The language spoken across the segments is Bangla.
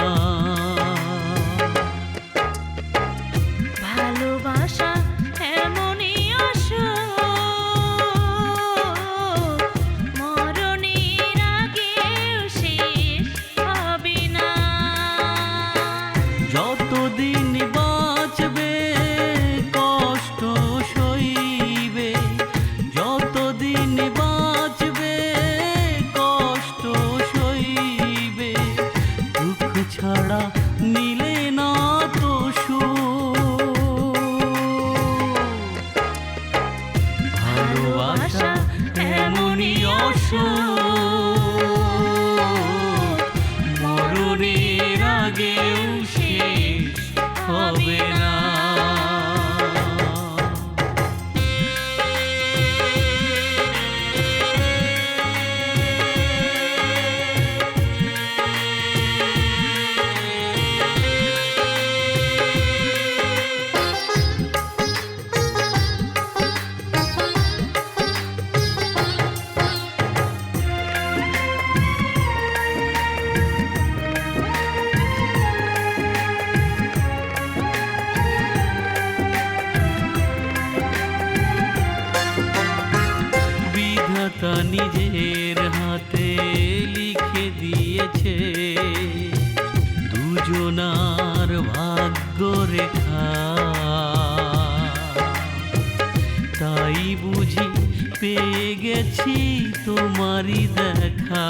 না নিজের হাতে লিখে দিয়েছে। দুজনার ভাগ্য রেখা তাই বুঝি পেয়ে গেছি তোমারই দেখা।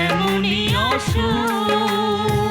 এমনই অসুখ।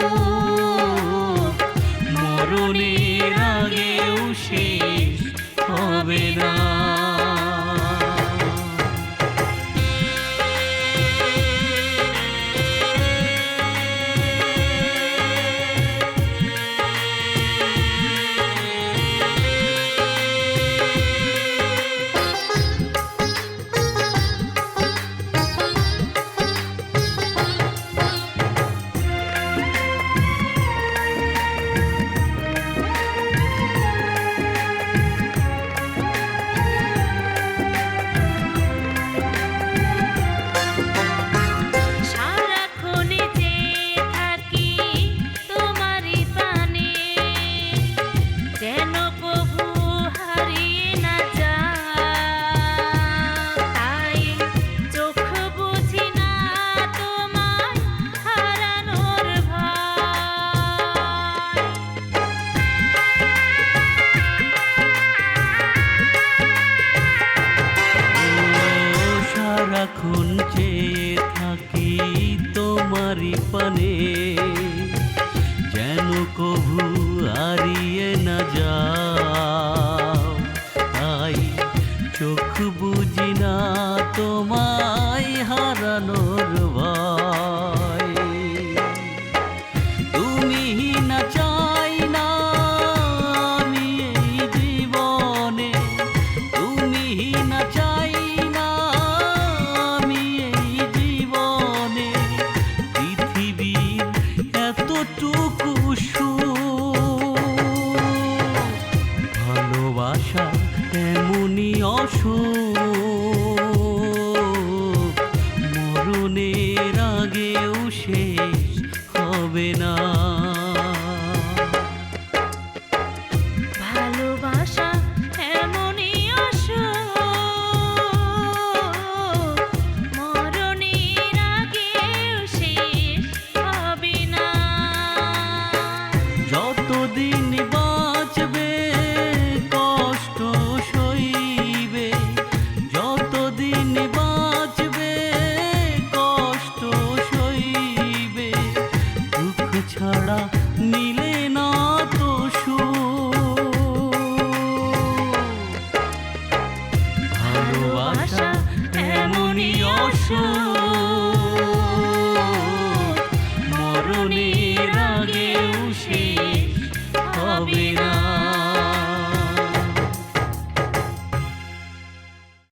ना